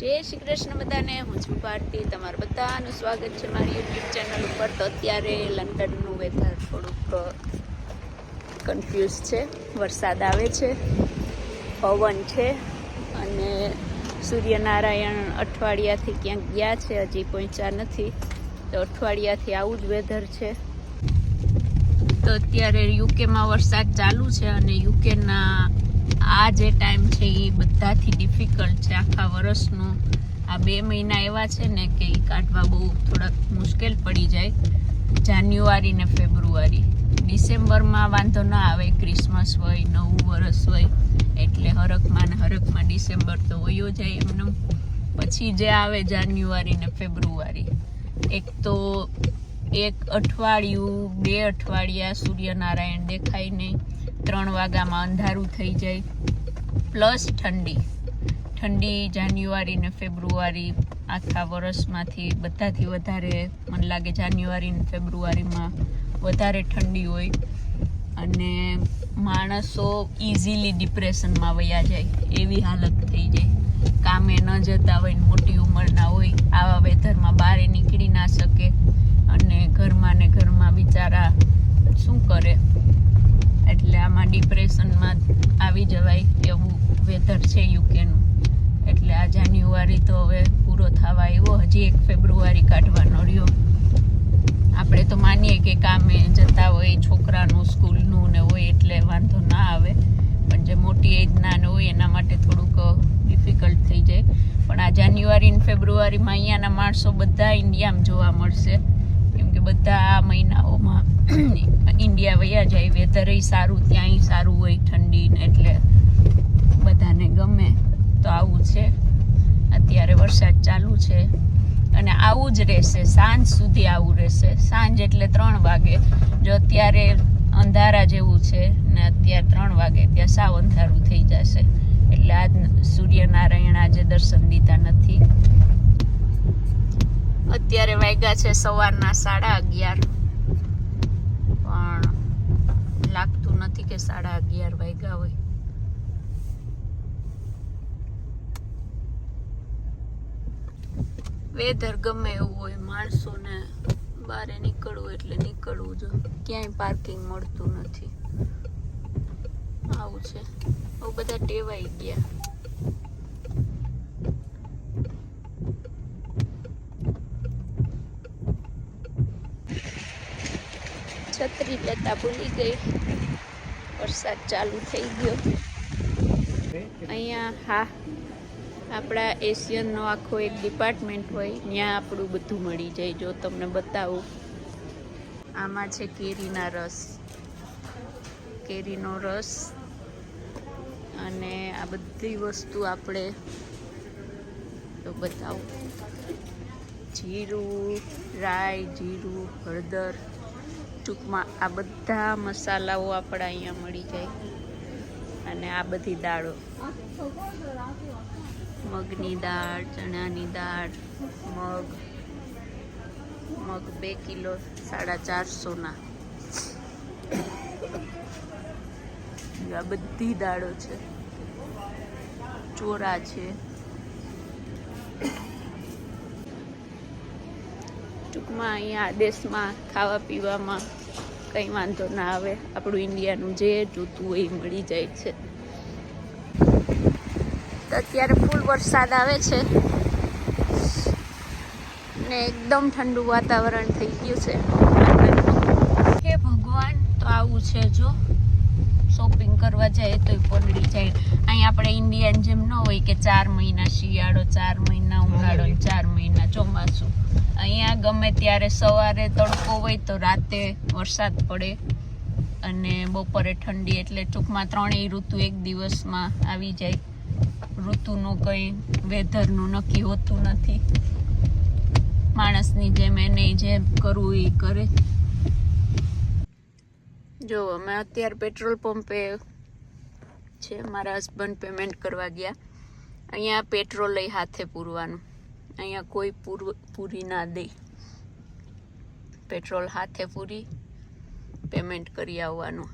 જય શ્રી કૃષ્ણ બધાને. હું છું ભારતી. તમારું બધાનું સ્વાગત છે મારી યુટ્યુબ ચેનલ ઉપર. તો અત્યારે લંડનનું વેધર થોડુંક કન્ફ્યુઝ છે. વરસાદ આવે છે, પવન છે અને સૂર્યનારાયણ અઠવાડિયાથી ક્યાંક ગયા છે, હજી પહોંચ્યા નથી. તો અઠવાડિયાથી આવું જ વેધર છે. તો અત્યારે યુકેમાં વરસાદ ચાલુ છે અને યુકેના આ જે ટાઈમ છે એ બધાથી ડિફિકલ્ટ છે. આખા વર્ષનું આ બે મહિના એવા છે ને કે એ કાઢવા બહુ થોડાક મુશ્કેલ પડી જાય. જાન્યુઆરી ને ફેબ્રુઆરી. ડિસેમ્બરમાં વાંધો ના આવે, ક્રિસમસ હોય, નવું વરસ હોય, એટલે હરખમાં ને હરખમાં ડિસેમ્બર તો હોયો જાય એમને. પછી જે આવે જાન્યુઆરી ને ફેબ્રુઆરી. એક તો એક અઠવાડિયું, બે અઠવાડિયા સૂર્યનારાયણ દેખાય નહીં. ત્રણ વાગ્યામાં અંધારું થઈ જાય. પ્લસ ઠંડી. ઠંડી જાન્યુઆરી ને ફેબ્રુઆરી આખા વર્ષમાંથી બધાથી વધારે મને લાગે જાન્યુઆરી ને ફેબ્રુઆરીમાં વધારે ઠંડી હોય. અને માણસો ઇઝીલી ડિપ્રેશનમાં વયા જાય. એવી હાલત થઈ જાય. કામે ન જતા હોય મોટી ઉંમરના હોય, આવા વેધરમાં બહાર નીકળી ના શકે. અને ઘરમાં ને ઘરમાં બિચારા શું કરે? એટલે આમાં ડિપ્રેશનમાં આવી જવાય એવું વેધર છે યુકેનું એટલે આ જાન્યુઆરી તો હવે પૂરો થવા આવ્યો. હજી એક ફેબ્રુઆરી કાઢવાનો રહ્યો. આપણે તો માનીએ કે કામે જતા હોય, છોકરાનું, સ્કૂલનું ને હોય એટલે વાંધો ના આવે. પણ જે મોટી એજના ને હોય એના માટે થોડુંક ડિફિકલ્ટ થઈ જાય. પણ આ જાન્યુઆરી ને ફેબ્રુઆરીમાં અહીંયાના માણસો બધા ઇન્ડિયામાં જોવા મળશે. કે બધા મહિનાઓમાં ઇન્ડિયા વયા જાય વેધર સારું, ત્યાંય સારું હોય, ઠંડી ને એટલે બધાને ગમે. તો આવું છે. અત્યારે વરસાદ ચાલુ છે. અને આવું જ રહેશે. સાંજ સુધી આવું રહેશે. સાંજ એટલે ત્રણ વાગે. જો અત્યારે અંધારા જેવું છે ને અત્યારે ત્રણ વાગે, ત્યાં સાવ અંધારું થઈ જશે. એટલે આજ સૂર્યનારાયણ આજે દર્શન દીધા નથી. અત્યારે વાગ્યા છે સવારના સાડા અગિયાર. પણ લાગતું નથી કે સાડા અગિયાર વાગ્યા હોય. વેધર ગમે એવું હોય, માણસોને બારે નીકળવું એટલે નીકળવું જો ક્યાંય પાર્કિંગ મળતું નથી. આવું છે. બહુ બધા ટેવાઈ ગયા. છત્રી લેતા ભૂલી ગઈ. વરસાદ ચાલુ થઈ ગયો. અહીંયા હા, આપણા એશિયનનો આખો એક ડિપાર્ટમેન્ટ હોય, ત્યાં આપણું બધું મળી જાય. જો તમને બતાવું. આમાં છે કેરીના રસ. કેરીનો રસ અને આ બધી વસ્તુ આપણે તો બતાવું. જીરું, રાઈ, જીરું, હળદર. ટૂંકમાં આ બધા મસાલાઓ આપણા અહીંયા મળી જાય. અને આ બધી દાળો. મગની દાળ, ચણાની દાળ, મગ. મગ બે કિલો, સાડા ચારસોના. આ બધી દાળો છે. ચોરા છે. ટૂંકમાં અહીંયા દેશમાં ખાવા પીવામાં કંઈ વાંધો ના આવે. આપણું ઇન્ડિયાનું જે જોતું હોય એ મળી જાય છે. અત્યારે ફૂલ વરસાદ આવે છે. ને એકદમ ઠંડુ વાતાવરણ થઈ ગયું છે. હે ભગવાન, તો આવું છે જો. શોપિંગ કરવા જાય તો પલળી જાય. અહીં આપણે ઇન્ડિયન જેમ ન હોય કે ચાર મહિના શિયાળો, ચાર મહિના ઉનાળો ચાર મહિના ચોમાસું. અહીંયા ગમે ત્યારે સવારે તડકો હોય તો રાતે વરસાદ પડે અને બપોરે ઠંડી એટલે ટૂંકમાં ત્રણેય ઋતુ એક દિવસમાં આવી જાય. ઋતુનું કંઈ વેધરનું નક્કી હોતું નથી. માણસની જેમ એને જેમ કરવું એ કરે. જો, અમે અત્યારે પેટ્રોલ પંપે છે, મારા હસબન્ડ પેમેન્ટ કરવા ગયા. અહીંયા પેટ્રોલ લઈ હાથે પૂરવાનું. અહીંયા કોઈ પૂર, પૂરી ના દે. પેટ્રોલ હાથે પૂરી, પેમેન્ટ કરી આવવાનું.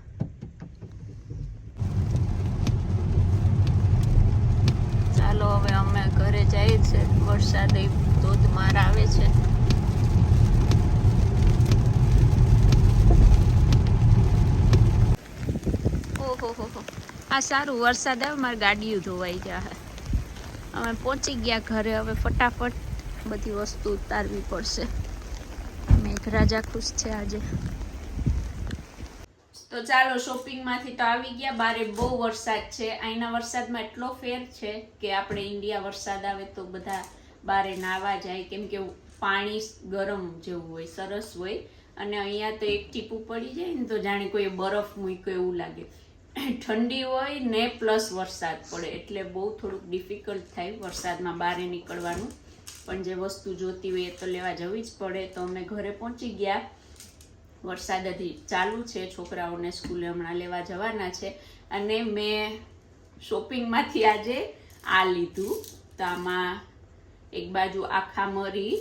ચાલો હવે અમે ઘરે જઈએ છે. વરસાદ ધોધમાર આવે છે. ઓહો, હો આ સારું વરસાદ આવે, મારી ગાડીઓ ધોવાઈ જાય અમે પહોંચી ગયા ઘરે. હવે ફટાફટ બધી વસ્તુ ઉતારવી પડશે. મેઘરાજા ખુશ છે આજે. તો ચાલો શોપિંગમાંથી તો આવી ગયા. બારે બહુ વરસાદ છે. અહીંના વરસાદમાં એટલો ફેર છે કે આપણે ઇન્ડિયા વરસાદ આવે તો બધા બારે નાવા જાય. કેમ કે પાણી ગરમ જેવું હોય, સરસ હોય. અને અહીંયા તો એક ટીપું પડી જાય ને તો જાણે કોઈ બરફ મૂક્યો એવું લાગે. ઠંડી હોય ને પ્લસ વરસાદ પડે, એટલે બહુ થોડુંક ડિફિકલ્ટ થાય વરસાદમાં બહાર નીકળવાનું. પણ જે વસ્તુ જોતી હોય એ તો લેવા જવી જ પડે. તો અમે ઘરે પહોંચી ગયા. વરસાદ હજી ચાલુ છે, છોકરાઓને સ્કૂલે હમણાં લેવા જવાના છે. અને મેં શોપિંગમાંથી આજે આ લીધું. તો આમાં એક બાજુ આખા મરી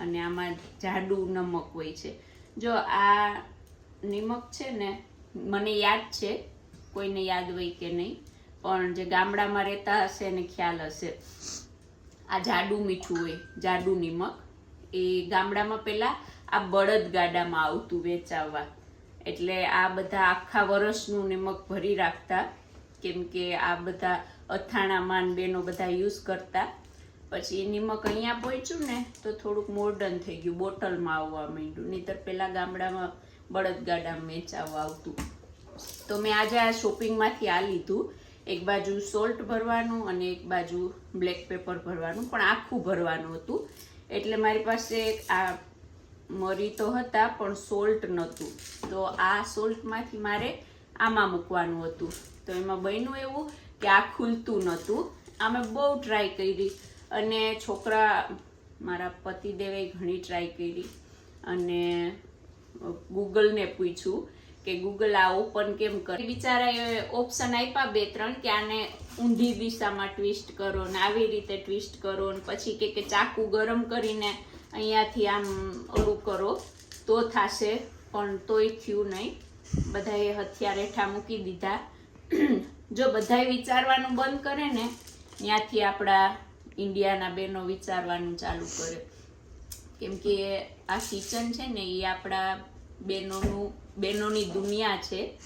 અને આમાં જાડુ નમક હોય છે. જો આ નિમક છે ને, મને યાદ છે કોઈને યાદ હોય કે નહીં, પણ જે ગામડામાં રહેતા હશે એને ખ્યાલ હશે. આ જાડુ મીઠું હોય, જાડુ નિમક, એ ગામડામાં પહેલાં આ બળદ ગાડામાં આવતું વેચાવવા. એટલે આ બધા આખા વર્ષનું નિમક ભરી રાખતા, કેમ કે આ બધા અથાણામાં બેનો બધા યુઝ કરતા. પછી નિમક અહીંયા પહોંચ્યું ને, તો થોડુંક મોડર્ન થઈ ગયું, બોટલમાં આવવા માંડ્યું. નહીતર પહેલાં ગામડામાં બળદ ગાડામાં વેચાવવા આવતું. તો મેં આજે આ શોપિંગમાંથી આ લીધું. એક બાજુ સોલ્ટ ભરવાનું અને એક બાજુ બ્લેક પેપર ભરવાનું. પણ આખું ભરવાનું હતું. એટલે મારી પાસે આ મરી તો હતા, પણ સોલ્ટ નહોતું. તો આ સોલ્ટમાંથી મારે આમાં મૂકવાનું હતું. તો એમાં બન્યું એવું કે આ ખુલતું નહોતું. અમે બહુ ટ્રાય કરી. અને છોકરા મારા પતિદેવે ઘણી ટ્રાય કરી. અને ગૂગલને પૂછ્યું કે ગૂગલ આ ઓપન કેમ કરે? બિચારાએ ઓપ્શન આપ્યા બે, ત્રણ કે આને ઊંધી દિશામાં ટ્વિસ્ટ કરો ને આવી રીતે ટ્વિસ્ટ કરો ને પછી કે કે ચાકુ ગરમ કરીને અહીંયાથી આમ ઓલું કરો, તો થાશે. પણ તોય થયું નહીં. બધાએ હથિયાર હેઠા મૂકી દીધા. જો બધાએ વિચારવાનું બંધ કરે ને, ત્યાંથી આપણા ઇન્ડિયાના બેનો વિચારવાનું ચાલુ કરે. કેમ કે આ કિચન છે ને, એ આપણા બહેનોનું બહેનોની દુનિયા છે.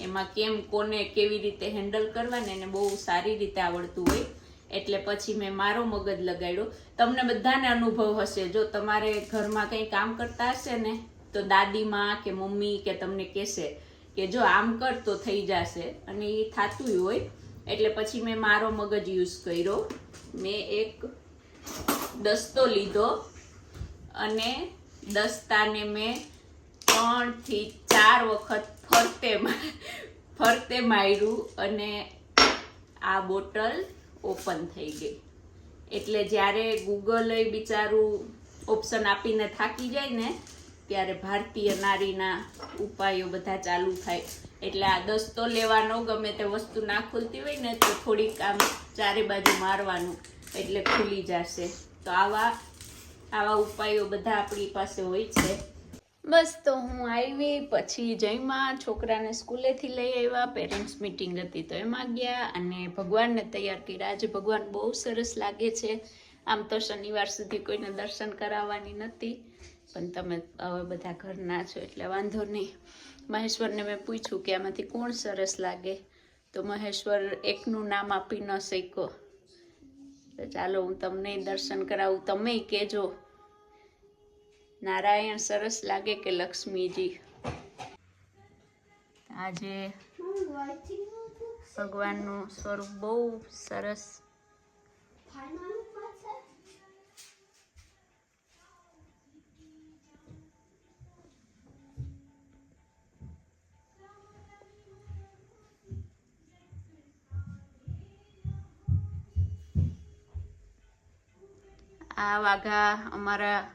એમાં કેમ, કોને કેવી રીતે હેન્ડલ કરવાને એને બહુ સારી રીતે આવડતું હોય. એટલે પછી મેં મારો મગજ લગાડ્યો. તમને બધાને અનુભવ હશે, જો તમારે ઘરમાં કંઈ કામ કરતા હશે ને, તો દાદીમાં કે મમ્મી કે તમને કહેશે કે જો આમ કર તો થઈ જશે. અને એ થતું હોય. એટલે પછી મેં મારો મગજ યુઝ કર્યો. મેં એક દસ્તો લીધો. અને દસ્તાને મેં ત્રણથી ચાર વખત ફરતે ફરતે માર્યું અને આ બોટલ ઓપન થઈ ગઈ. એટલે જ્યારે ગૂગલે બિચારું ઓપ્શન આપીને થાકી જાય ને, ત્યારે ભારતીય નારીના ઉપાયો બધા ચાલુ થાય. એટલે આ દસ્તો લેવાનો ગમે તે વસ્તુ ના ખુલતી હોય ને, તો થોડીક આમ ચારે બાજુ મારવાનું એટલે ખુલી જશે. તો આવા આવા ઉપાયો બધા આપણી પાસે હોય છે. બસ તો હું આવી. પછી જયમાં છોકરાને સ્કૂલેથી લઈ આવ્યા. પેરેન્ટ્સ મીટિંગ હતી તો એમાં ગયા અને ભગવાનને તૈયાર કર્યા. આજે ભગવાન બહુ સરસ લાગે છે. આમ તો શનિવાર સુધી કોઈને દર્શન કરાવવાની નથી. પણ તમે હવે બધા ઘરના છો એટલે વાંધો નહીં. મહેશ્વરને મેં પૂછ્યું કે આમાંથી કોણ સરસ લાગે? તો મહેશ્વર એકનું નામ આપી ન શક્યો. તો ચાલો હું તમને દર્શન કરાવું. તમે કહેજો. નારાયણ સરસ લાગે કે લક્ષ્મીજી? આજે ભગવાનનું સ્વરૂપ બહુ સરસ. આ વાઘા અમારા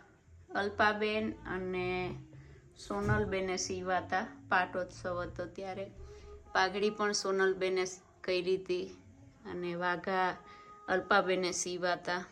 અલ્પાબેન અને સોનલબેને સીવાતા પાટોત્સવ હતો ત્યારે. પાઘડી પણ સોનલબેને કરી હતી અને વાઘા અલ્પાબેને સીવાતા.